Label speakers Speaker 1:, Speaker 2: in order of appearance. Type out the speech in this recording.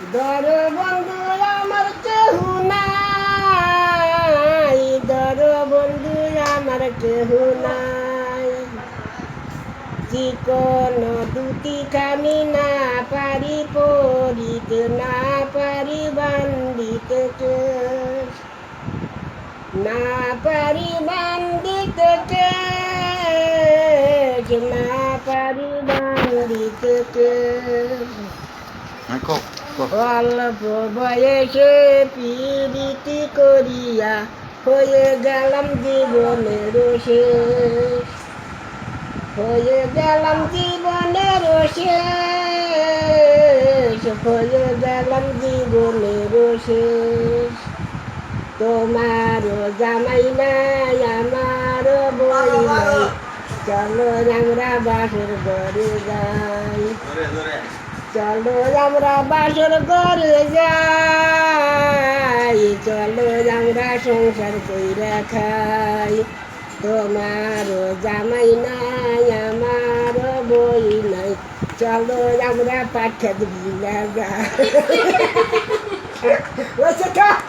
Speaker 1: দর বন্ধু আমার কেহ নাই। দর বন্ধু আমার কেহ নাই। চিকন দুটি খানি না পারি, পরিতে না পারি, বান্দিতে না পারি, বান্দিতে না পারি, বান্দিতে কেশ। অল্প বয়সে পিরিতি করিয়া হয়ে গেলাম জীবনের শেষ। হয়ে গেলাম জীবনের শেষ। হয়ে গেলাম জীবনের শেষ। তোমার জামাই নাই, আমার বই নাই। চলো আমরা বাসর ঘরে যাই। চলো আমরা বাসর করে যাই চলো আমরা সংসার কইরা খাই। তোমার জামাই নাই আমার বই নাই। চলো আমরা পাঠা দিলা যাই।